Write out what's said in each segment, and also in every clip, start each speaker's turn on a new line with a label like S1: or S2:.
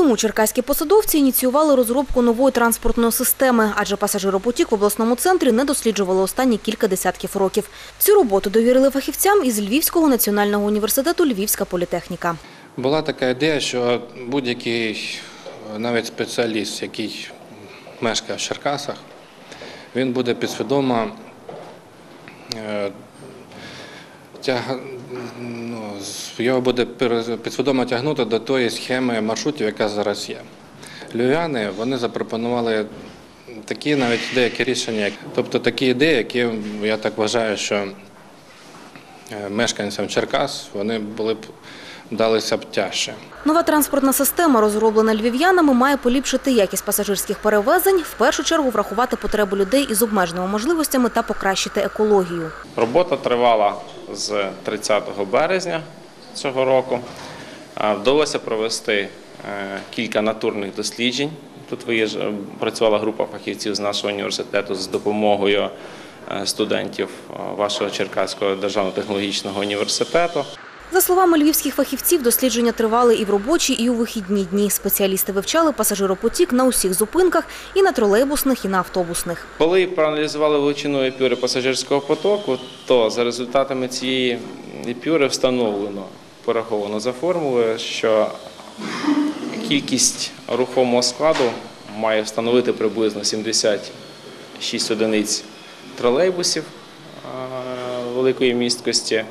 S1: тому черкаські посадовці ініціювали розробку нової транспортної системи, адже пасажиропотік в обласному центрі не досліджували останні кілька десятків років. Цю роботу довірили фахівцям із Львівського національного університету Львівська політехніка.
S2: Була така ідея, що будь-який е, навіть спеціаліст, який мешкає в Черкасах, він буде підсвідомо е. Ну, його буде підсвідомо тягнути до тої схеми маршрутів, яка зараз є. Львів'яни вони запропонували такі навіть деякі рішення, тобто такі ідеї, які я так вважаю, що е, мешканцям Черкас вони були б далися б тяжче.
S1: Нова транспортна система, розроблена львів'янами, має поліпшити якість пасажирських перевезень, в першу чергу врахувати потреби людей із обмеженими можливостями та покращити екологію.
S3: Робота тривала з 30 березня цього року. Вдалося провести е, кілька натурних досліджень. Тут працювала група фахівців з нашого університету з допомогою е, студентів е, вашого Черкаського державного технологічного університету.
S1: За словами львівських фахівців, дослідження тривали і в робочі, і у вихідні дні. Спеціалісти вивчали пасажиропотік на усіх зупинках і на тролейбусних, і на автобусних.
S3: Коли проаналізували величину епюри пасажирського потоку, то за результатами цієї епюри встановлено, пораховано за формулою, що кількість рухомого складу має встановити приблизно 76 одиниць тролейбусів великої місткості,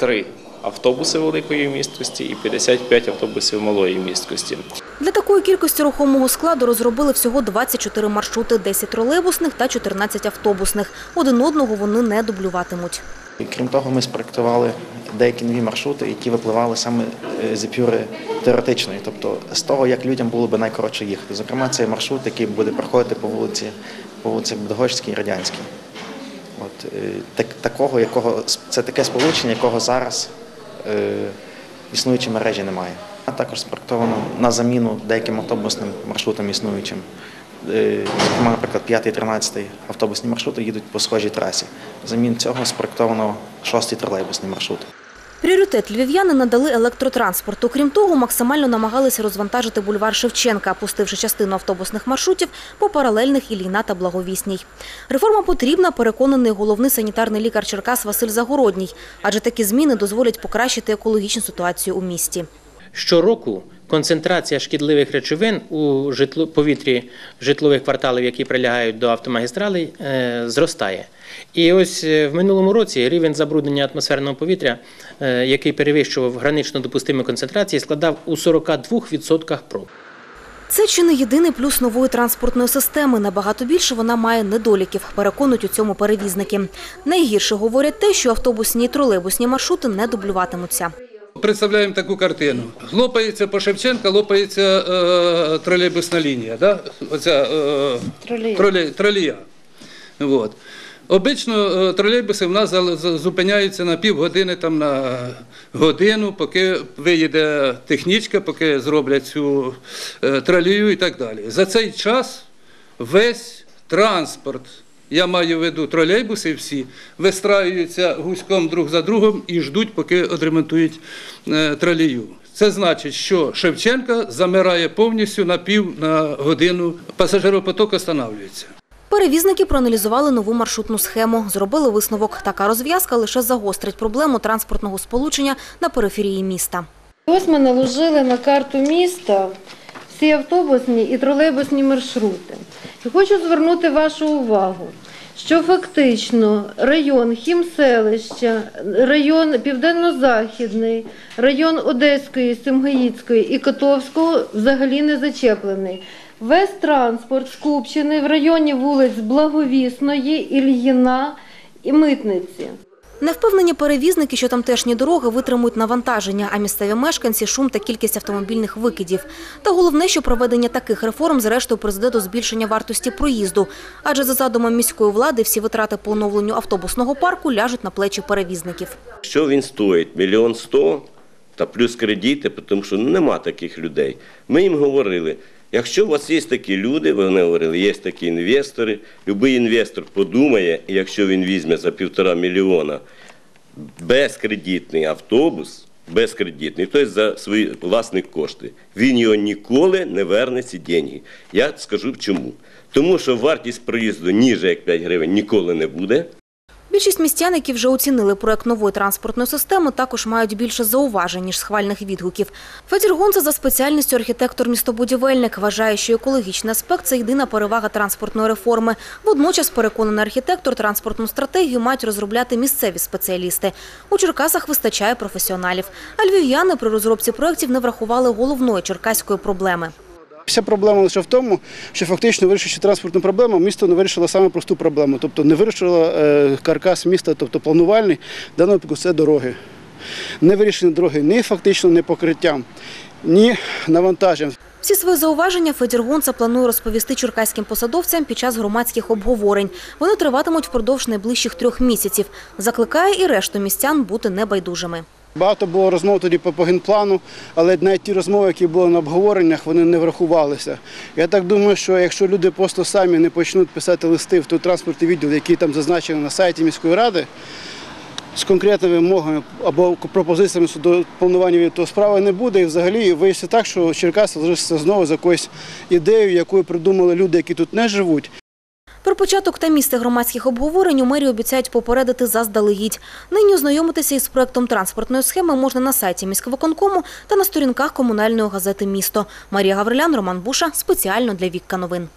S3: 73 автобуси великої місткості і 55 автобусів малої місткості.
S1: Для такої кількості рухомого складу розробили всього 24 маршрути, 10 тролейбусних та 14 автобусних. Один одного вони не дублюватимуть.
S4: Крім того, ми спроектували деякі нові маршрути, які випливали саме е, з епюри теоретичної, тобто з того, як людям було би найкоротше їхати. Зокрема, це маршрут, який буде проходити по вулиці, по вулиці Будгощській і Радянській. Е, так, такого, якого, це таке сполучення, якого зараз е, в мережі немає. А також спроектовано на заміну деяким автобусним маршрутам існуючим. Е, Зокрема, наприклад, 5-13 автобусні маршрути їдуть по схожій трасі. Замін цього спроектовано 6-й тролейбусний маршрут.
S1: Пріоритет львів'яни надали електротранспорту. Крім того, максимально намагалися розвантажити бульвар Шевченка, пустивши частину автобусних маршрутів по паралельних Ілліна та Благовісній. Реформа потрібна, переконаний головний санітарний лікар Черкас Василь Загородній, адже такі зміни дозволять покращити екологічну ситуацію у місті.
S5: Щороку концентрація шкідливих речовин у житло, повітрі житлових кварталів, які прилягають до автомагістралей, е, зростає. І ось е, в минулому році рівень забруднення атмосферного повітря, е, який перевищував гранично допустимі концентрації, складав у 42% проб.
S1: Це чи не єдиний плюс нової транспортної системи. Набагато більше вона має недоліків, переконують у цьому перевізники. Найгірше говорять те, що автобусні і тролейбусні маршрути не дублюватимуться.
S6: Представляємо таку картину. Лопається по Шевченка, лопається е, тролейбусна лінія, да? Оця е, тролей, тролія. От. Обично е, тролейбуси в нас зупиняються на півгодини, там, на годину, поки виїде технічка, поки зроблять цю е, тролію і так далі. За цей час весь транспорт, я маю в виду тролейбуси всі, вистраюються гуськом друг за другом і ждуть, поки відремонтують е, тролію. Це значить, що Шевченка замирає повністю на пів на годину, пасажиропоток останавлюється.
S1: Перевізники проаналізували нову маршрутну схему. Зробили висновок. Така розв'язка лише загострить проблему транспортного сполучення на периферії міста.
S7: Ось ми наложили на карту міста всі автобусні і тролейбусні маршрути. І хочу звернути вашу увагу, що фактично район Хімселища, район Південно-Західний, район Одеської, Симгаїцької і Котовського взагалі не зачеплений. Весь транспорт скупчений в районі вулиць Благовісної, Ільїна і Митниці.
S1: Невпевнені перевізники, що тамтешні дороги витримують навантаження, а місцеві мешканці – шум та кількість автомобільних викидів. Та головне, що проведення таких реформ зрештою призведе до збільшення вартості проїзду. Адже за задумом міської влади всі витрати по оновленню автобусного парку ляжуть на плечі перевізників.
S8: Що він стоїть? Мільйон сто та плюс кредити, тому що нема таких людей. Ми їм говорили, якщо у вас є такі люди, вони говорили, є такі інвестори, будь-який інвестор подумає, якщо він візьме за півтора мільйона безкредитний автобус, безкредитний, тобто за свої власні кошти. Він його ніколи не верне ці деньги. Я скажу чому. Тому що вартість проїзду ніже як 5 гривень ніколи не буде.
S1: Більшість містян, які вже оцінили проект нової транспортної системи, також мають більше зауважень, ніж схвальних відгуків. Федір Гонца за спеціальністю архітектор-містобудівельник вважає, що екологічний аспект – це єдина перевага транспортної реформи. Водночас, переконаний архітектор, транспортну стратегію мають розробляти місцеві спеціалісти. У Черкасах вистачає професіоналів. А львів'яни при розробці проєктів не врахували головної черкаської проблеми.
S9: Вся проблема лише в тому, що фактично вирішуючи транспортну проблему, місто не вирішило саме просту проблему. Тобто не вирішило е, каркас міста, тобто планувальний, в даному випадку це дороги. Не вирішені дороги ні фактично не покриттям, ні навантаженням.
S1: Всі свої зауваження Федір Гонца планує розповісти черкаським посадовцям під час громадських обговорень. Вони триватимуть впродовж найближчих трьох місяців. Закликає і решту містян бути небайдужими.
S9: Багато було розмов тоді по генплану, але навіть ті розмови, які були на обговореннях, вони не врахувалися. Я так думаю, що якщо люди просто самі не почнуть писати листи в той транспортний відділ, який там зазначений на сайті міської ради, з конкретними вимогами або пропозиціями щодо планування, то справи не буде. І взагалі виявиться так, що Черкаси залишиться знову з якоюсь ідеєю, яку придумали люди, які тут не живуть.
S1: Про початок та місце громадських обговорень у мерії обіцяють попередити заздалегідь. Нині ознайомитися із проектом транспортної схеми можна на сайті міськвиконкому та на сторінках комунальної газети «Місто». Марія Гаврилян, Роман Буша. Спеціально для Вікка новин.